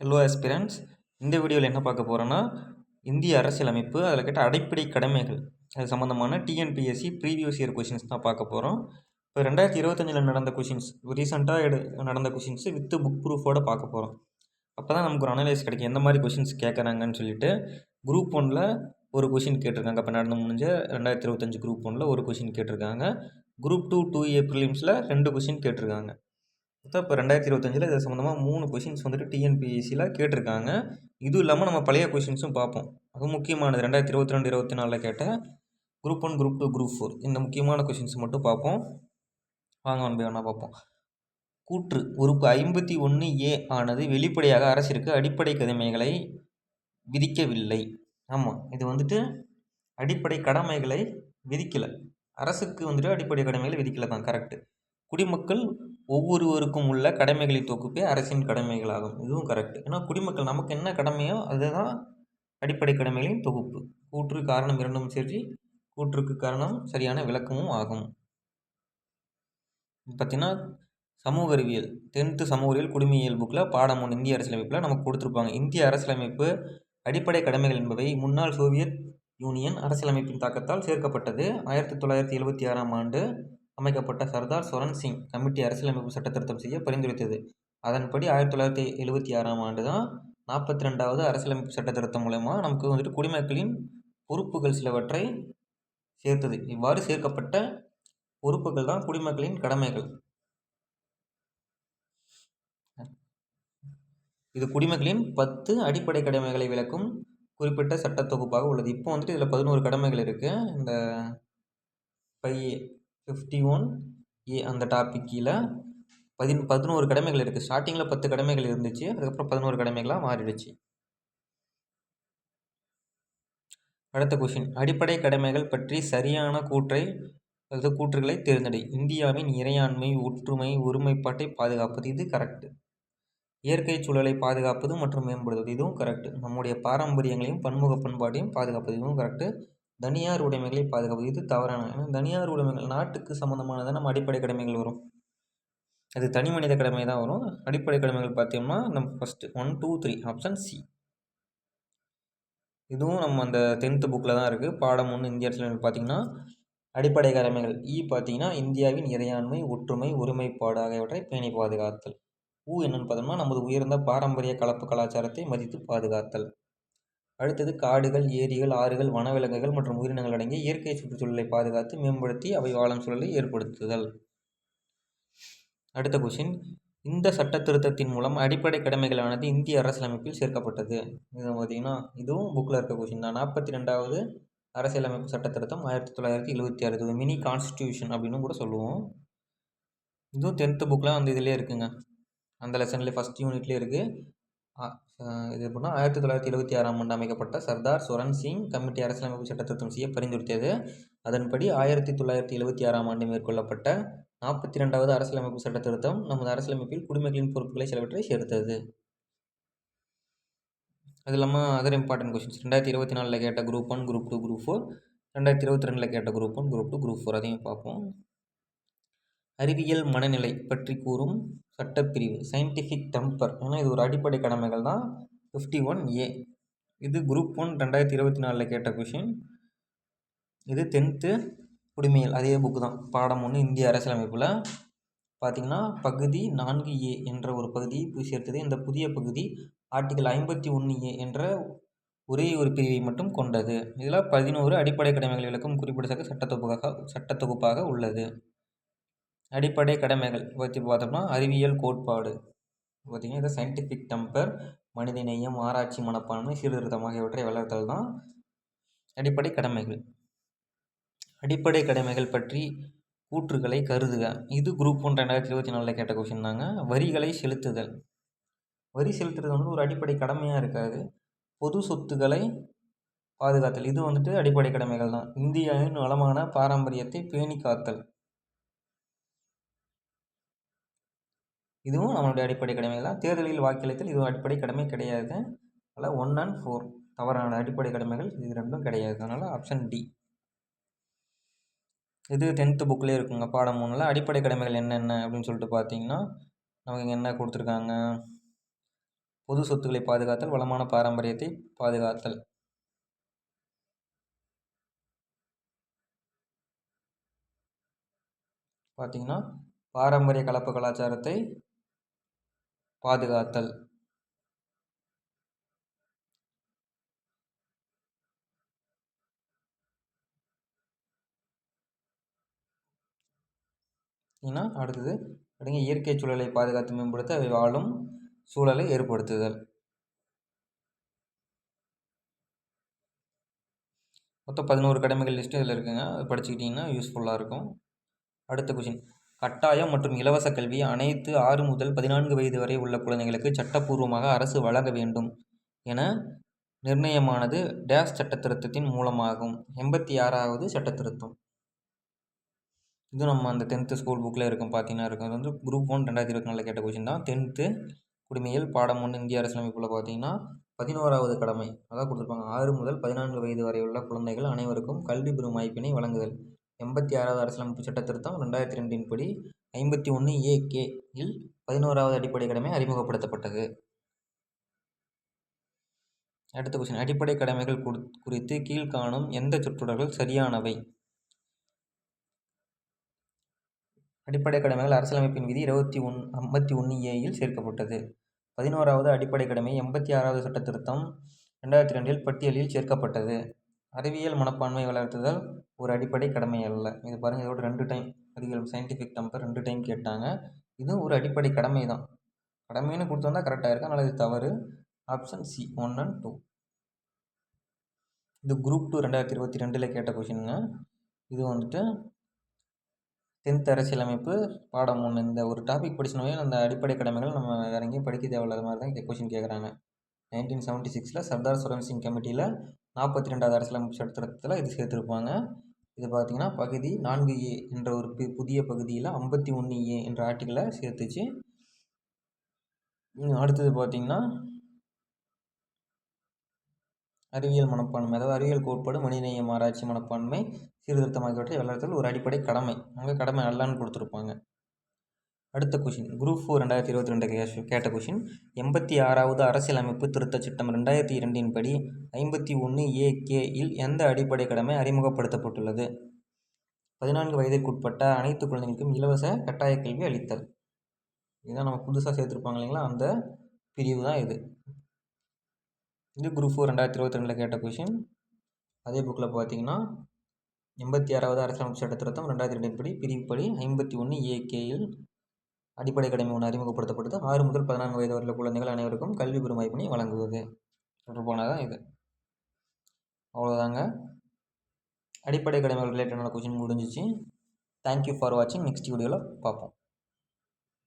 Hello aspirants இந்த வீடியோவில் என்ன பார்க்க போகிறோன்னா இந்திய அரசியலமைப்பு அதில் கேட்ட அடிப்படை கடமைகள் அது சம்மந்தமான டிஎன்பிஎஸ்சி ப்ரீவியஸ் இயர் கொஷின்ஸ் தான் பார்க்க போகிறோம் இப்போ ரெண்டாயிரத்தி இருபத்தஞ்சில் நடந்த கொஷின்ஸ் ரீசெண்டாக எடு நடந்த கொஷின்ஸு வித்து புக் ப்ரூஃபோடு பார்க்க போகிறோம் அப்போ தான் நமக்கு ஒரு அனலைஸ் கிடைக்கும் எந்த மாதிரி கொஷின்ஸ் கேட்குறாங்கன்னு சொல்லிட்டு குரூப் ஒனில் ஒரு கொஷின் கேட்டிருக்காங்க. இப்போ நடந்து முடிஞ்ச ரெண்டாயிரத்தி இருபத்தஞ்சி குரூப் ஒனில் ஒரு கொஷின் கேட்டிருக்காங்க. குரூப் டூ டூ ஏ ப்ரிலிம்ஸில் ரெண்டு கொஷின் கேட்டிருக்காங்க. மொத்தம் இப்போ ரெண்டாயிரத்தி இருபத்தஞ்சில் இது சம்மந்தமாக மூணு கொஷின்ஸ் வந்துட்டு டிஎன்பிஎஸ்சியில் கேட்டிருக்காங்க. இதுவும் இல்லாமல் நம்ம பழைய கொஷின்ஸும் பார்ப்போம் அது முக்கியமானது. ரெண்டாயிரத்தி இருபத்தி ரெண்டு இருபத்தி நாலில் கேட்ட group one group two group four இந்த முக்கியமான கொஷின்ஸ் மட்டும் பார்ப்போம் வாங்க ஒன் பை பார்ப்போம் கூற்று. உறுப்பு ஐம்பத்தி ஒன்று ஏ ஆனது வெளிப்படையாக அரசிற்கு அடிப்படை கடமைகளை விதிக்கவில்லை. ஆமாம் இது வந்துட்டு அடிப்படை கடமைகளை விதிக்கலை. அரசுக்கு வந்துட்டு அடிப்படை கடமைகளை விதிக்கலை தான் கரெக்டு குடிமக்கள் ஒவ்வொருவருக்கும் உள்ள கடமைகளின் தொகுப்பே அரசின் கடமைகளாகும். இதுவும் கரெக்ட் ஏன்னா குடிமக்கள் நமக்கு என்ன கடமையோ அதுதான் அடிப்படை கடமைகளின் தொகுப்பு. கூற்று காரணம் இரண்டும் சரி கூற்றுக்கு காரணம் சரியான விளக்கமும் ஆகும். பார்த்தீங்கன்னா சமூக அறிவியல். டென்த்து சமூக அறிவியல் குடிமையியல் புக்கில் பாடம் ஒன்று இந்திய அரசியலமைப்பில் நமக்கு கொடுத்துருப்பாங்க. இந்திய அரசியலமைப்பு அடிப்படை கடமைகள் என்பவை முன்னாள் சோவியத் யூனியன் அரசியலமைப்பின் தாக்கத்தால் சேர்க்கப்பட்டது. ஆயிரத்தி தொள்ளாயிரத்தி எழுபத்தி ஆறாம் ஆண்டு அமைக்கப்பட்ட சர்தார் சரண் சிங் கமிட்டி அரசியலமைப்பு சட்ட திருத்தம் செய்ய பரிந்துரைத்தது. அதன்படி ஆயிரத்தி தொள்ளாயிரத்தி எழுபத்தி ஆறாம் ஆண்டு தான் நாற்பத்தி ரெண்டாவது அரசியலமைப்பு சட்ட திருத்தம் மூலயமா நமக்கு வந்துட்டு குடிமக்களின் பொறுப்புகள் சிலவற்றை சேர்த்தது. இவ்வாறு சேர்க்கப்பட்ட பொறுப்புகள் தான் குடிமக்களின் கடமைகள். இது குடிமக்களின் பத்து அடிப்படை கடமைகளை விளக்கும் குறிப்பிட்ட சட்ட தொகுப்பாக உள்ளது. இப்போ வந்துட்டு இதில் பதினோரு கடமைகள் இருக்குது இந்த பை ஃபிஃப்டி ஒன் ஏ அந்த டாபிக் கீழே பதின் பதினோரு கடமைகள் இருக்குது ஸ்டார்டிங்கில் பத்து கடமைகள் இருந்துச்சு அதுக்கப்புறம் பதினோரு கடமைகளாக மாறிடுச்சு. அடுத்த கொஷின் அடிப்படை கடமைகள் பற்றி சரியான கூற்றை அல்லது கூற்றுகளை தேர்ந்தெடு. இந்தியாவின் இறையாண்மை ஒற்றுமை ஒருமைப்பாட்டை பாதுகாப்பது இது கரெக்டு இயற்கை சூழலை பாதுகாப்பது மற்றும் மேம்படுத்துவது இதுவும் கரெக்டு நம்முடைய பாரம்பரியங்களையும் பன்முக பண்பாட்டையும் பாதுகாப்பது இதுவும் கரெக்டு தனியார் உடைமைகளை பாதுகாப்பது. இது தவறான ஏன்னா தனியார் உடைமைகள் நாட்டுக்கு சம்மந்தமானது நம்ம அடிப்படை கடமைகள் வரும். அது தனி மனித கடமை தான் வரும். அடிப்படை கடமைகள் பார்த்தோம்னா நம்ம first one two three option C இதுவும் நம்ம அந்த டென்த்து புக்கில் தான் இருக்குது பாடம் ஒன்று இந்திய அரசியலமைப்பு பார்த்திங்கன்னா அடிப்படை கடமைகள். இ பார்த்தீங்கன்னா இந்தியாவின் இறையாண்மை ஒற்றுமை ஒருமைப்பாடு ஆகியவற்றை பேணி பாதுகாத்தல். ஊ என்னென்னு பார்த்தோம்னா நமது உயர்ந்த பாரம்பரிய கலப்பு கலாச்சாரத்தை மதித்து பாதுகாத்தல். அடுத்தது காடுகள் ஏரிகள் ஆறுகள் வனவிலங்குகள் மற்றும் உயிரினங்கள் அடங்கிய இயற்கை சுற்றுச்சூழலை பாதுகாத்து மேம்படுத்தி அவை வாழும் சூழலை ஏற்படுத்துதல். அடுத்த கொஷின் இந்த சட்ட திருத்தத்தின் மூலம் அடிப்படை கடமைகளானது இந்திய அரசியலமைப்பில் சேர்க்கப்பட்டது. இது பார்த்திங்கன்னா இதுவும் புக்கில் இருக்க கொஷின் தான். நாற்பத்தி ரெண்டாவது அரசியலமைப்பு சட்ட திருத்தம் ஆயிரத்தி தொள்ளாயிரத்தி எழுபத்தி ஆறு. இது மினி கான்ஸ்டியூஷன் அப்படின்னு கூட சொல்லுவோம். இதுவும் டென்த்து புக்கில் அந்த இதிலே இருக்குங்க. அந்த லெசன்லேயே ஃபஸ்ட் யூனிட்லேயே இருக்குது இது எப்படின்னா ஆயிரத்தி தொள்ளாயிரத்தி எழுபத்தி ஆறாம் ஆண்டு அமைக்கப்பட்ட சர்தார் சுரன் சிங் கமிட்டி அரசியலமைப்பு சட்டத்திருத்தம் செய்ய பரிந்துரைத்தது. அதன்படி ஆயிரத்தி தொள்ளாயிரத்தி எழுபத்தி ஆறாம் ஆண்டு மேற்கொள்ளப்பட்ட நாற்பத்தி ரெண்டாவது அரசியலமைப்பு சட்ட திருத்தம் நமது அரசியலமைப்பில் குடிமக்களின் பொறுப்புகளை சிலவற்றை சேர்த்தது. அது இல்லாமல் அதர் இம்பார்ட்டன்ட் கொஷின்ஸ் ரெண்டாயிரத்தி இருபத்தி நாலில் கேட்ட group one group two group four ரெண்டாயிரத்தி இருபத்தி ரெண்டில் கேட்ட group one group two group four அதையும் பார்ப்போம். அறிவியல் மனநிலை பற்றி கூறும் சட்டப்பிரிவு சயின்டிஃபிக் டெம்பர் ஏன்னா இது ஒரு அடிப்படை கடமைகள் தான். ஃபிஃப்டி ஒன் ஏ இது குரூப் ஒன் ரெண்டாயிரத்தி இருபத்தி நாலில் கேட்ட கொஷின் இது டென்த்து குடிமையல் அதே புக்கு தான். பாடம் ஒன்று இந்திய அரசியலமைப்பில். பார்த்திங்கன்னா பகுதி நான்கு ஏ என்ற ஒரு பகுதியை போய் சேர்த்தது. இந்த புதிய பகுதி ஆர்டிகல் ஐம்பத்தி ஒன்று ஏ என்ற ஒரே ஒரு பிரிவை மட்டும் கொண்டது. இதில் பதினோரு அடிப்படை கடமைகள் விளக்கும் குறிப்பிடத்தக்க சட்டத்தொகுப்பாக சட்டத்தொகுப்பாக உள்ளது. அடிப்படை கடமைகள் பற்றி பார்த்தோம்னா அறிவியல் கோட்பாடு. பார்த்திங்கன்னா இது சயின்டிஃபிக் டெம்பர் மனித நேயம் ஆராய்ச்சி மனப்பான்மை சீர்திருத்தம் ஆகியவற்றை வளர்த்தல் தான் அடிப்படை கடமைகள். அடிப்படை கடமைகள் பற்றி கூற்றுகளை கருதுக. இது குரூப் ஒன் ரெண்டாயிரத்தி இருபத்தி நாலில் கேட்ட கொஷின் தாங்க. வரிகளை செலுத்துதல். வரி செலுத்துறது வந்து ஒரு அடிப்படை கடமையாக இருக்காது. பொது சொத்துக்களை பாதுகாத்தல். இது வந்துட்டு அடிப்படை கடமைகள் தான். இந்தியாவின் வளமான பாரம்பரியத்தை பேணி காத்தல் இதுவும் நம்மளுடைய அடிப்படை கடமைகள் தான். தேர்தலில் வாக்களித்தல் இது அடிப்படை கடமை கிடையாது. அதனால் ஒன் அண்ட் ஃபோர் தவறான அடிப்படை கடமைகள் இது ரெண்டும் கிடையாது. அதனால் ஆப்ஷன் டி இது டென்த்து புக்லேயே இருக்குங்க. பாடம் மூணில் அடிப்படை கடமைகள் என்னென்ன அப்படின்னு சொல்லிட்டு பார்த்தீங்கன்னா நமக்கு இங்கே என்ன கொடுத்துருக்காங்க? பொது சொத்துக்களை பாதுகாத்தல் வளமான பாரம்பரியத்தை பாதுகாத்தல். பார்த்தீங்கன்னா பாரம்பரிய கலப்பு கலாச்சாரத்தை பாதுகாத்தல். ஏன்னா அடுத்தது அப்படிங்க இயற்கை சூழலை பாதுகாத்து மேம்படுத்த அவை வாழும் சூழலை ஏற்படுத்துதல். மொத்தம் பதினோரு கடமைகள் லிஸ்ட்டு இதில் இருக்குங்க. அது படிச்சுக்கிட்டிங்கன்னா யூஸ்ஃபுல்லாக இருக்கும். அடுத்த கொஷின் கட்டாயம் மற்றும் இலவச கல்வி அனைத்து ஆறு முதல் பதினான்கு வயது வரை உள்ள குழந்தைகளுக்கு சட்டப்பூர்வமாக அரசு வழங்க வேண்டும் என நிர்ணயமானது டேஸ் சட்ட திருத்தத்தின் மூலமாகும். எண்பத்தி ஆறாவது சட்ட திருத்தம் இது நம்ம அந்த டென்த்து ஸ்கூல் புக்கில் இருக்கும். பார்த்தீங்கன்னா இருக்கும். அது வந்து குரூப் ஒன் ரெண்டாயிரத்தி இருபத்தி நாலில் கேட்ட கொஷின் தான். டென்த்து குடிமையில் பாடம் ஒன்று இந்திய அரசியலமைப்பில் பார்த்தீங்கன்னா பதினோராவது கடமை. அதான் கொடுத்துருப்பாங்க. ஆறு முதல் பதினான்கு வயது வரை உள்ள குழந்தைகள் அனைவருக்கும் கல்வி பெறும் வாய்ப்பினை வழங்குதல். எண்பத்தி ஆறாவது அரசியலமைப்பு சட்ட திருத்தம் ரெண்டாயிரத்தி ரெண்டின் படி ஐம்பத்தி ஒன்று ஏ கே இல் பதினோராவது அடிப்படை கடமை அறிமுகப்படுத்தப்பட்டது. அடுத்த கொஸ்டின் அடிப்படை கடமைகள் குறித்து கீழ்காணும் எந்த சொற்றொடர்கள் சரியானவை? அடிப்படை கடமைகள் அரசியலமைப்பின் விதி இருபத்தி ஒன் ஐம்பத்தி ஒன்று ஏயில் சேர்க்கப்பட்டது. பதினோராவது அடிப்படை கடமை எண்பத்தி ஆறாவது சட்ட திருத்தம் ரெண்டாயிரத்தி ரெண்டில் பட்டியலில் சேர்க்கப்பட்டது. அறிவியல் மனப்பான்மை வளர்த்துதல் ஒரு அடிப்படை கடமை அல்ல. இது பாருங்கள் இதோட ரெண்டு டைம் அதிகம் சயின்டிஃபிக் டம்பர் ரெண்டு டைம் கேட்டாங்க. இதுவும் ஒரு அடிப்படை கடமை தான். கடமைன்னு கொடுத்து வந்தால் கரெக்டாக இருக்கும் ஆனால் இது தவறு. Option C one and two இது குரூப் டூ ரெண்டாயிரத்தி இருபத்தி ரெண்டில் கேட்ட கொஷினுங்க இது வந்துட்டு டென்த் அரசியலமைப்பு பாடம் ஒன்று இந்த ஒரு டாபிக் படிச்சினாவே அந்த அடிப்படை கடமைகள் நம்ம வேற எங்கேயும் படிக்க தேவையில்லாத மாதிரி தான் கொஷின் கேட்குறாங்க நைன்டீன் செவன்ட்டி சிக்ஸில் சர்தார் சுரன் சிங் கமிட்டியில் நாற்பத்தி ரெண்டாவது அரசியலமைப்பு சட்டத்தில் இது சேர்த்துருப்பாங்க. இது பார்த்திங்கன்னா பகுதி நான்கு ஏ என்ற ஒரு புதிய பகுதியில் ஐம்பத்தி ஒன்று ஏ என்ற ஆர்டிக்கலை சேர்த்துச்சு. அடுத்தது பார்த்திங்கன்னா அறிவியல் மனப்பான்மை அதாவது அறிவியல் கோட்பாடு மனிதநேயம் ஆராய்ச்சி மனப்பான்மை சீர்திருத்தம் ஆகியவற்றை வளர்த்தல் ஒரு அடிப்படை கடமை. அங்கே கடமை அல்லன்னு கொடுத்துருப்பாங்க. அடுத்த கொஷின் குரூப் ஃபோர் ரெண்டாயிரத்தி இருபத்தி ரெண்டு கேட்ட கொஷின் எண்பத்தி ஆறாவது அரசியலமைப்பு திருத்தச் சட்டம் ரெண்டாயிரத்தி இரண்டின் படி ஐம்பத்தி ஒன்று ஏ கே இல் எந்த அடிப்படை கடமை அறிமுகப்படுத்தப்பட்டுள்ளது? பதினான்கு வயதிற்குட்பட்ட அனைத்து குழந்தைகளுக்கும் இலவச கட்டாய கல்வி அளித்தல். இதுதான் நம்ம புதுசாக சேர்த்துருப்பாங்க இல்லைங்களா? அந்த பிரிவு தான் இது. இது குரூப் ஃபோர் ரெண்டாயிரத்தி இருபத்தி ரெண்டில் கேட்ட கொஷின் அதே புக்கில் பார்த்தீங்கன்னா எண்பத்தி ஆறாவது அரசியலமைப்பு சட்ட திருத்தம் ரெண்டாயிரத்தி ரெண்டின் படி பிரிவுப்படி ஐம்பத்தி ஒன்று ஏகேயில் அடிப்படை கடமை ஒன்று அறிமுகப்படுத்தப்பட்டது. ஆறு முதல் பதினான்கு வயது வரையில் குழந்தைகள் அனைவருக்கும் கல்வி பெறும் வாய்ப்பினை வழங்குவது. தொடர்பானதான் இது? அவ்வளோதாங்க அடிப்படை கடமைகள் ரிலேட்டடான கொஷின் முடிஞ்சிச்சு. தேங்க்யூ ஃபார் வாட்சிங் நெக்ஸ்ட் வீடியோவில் பார்ப்போம்.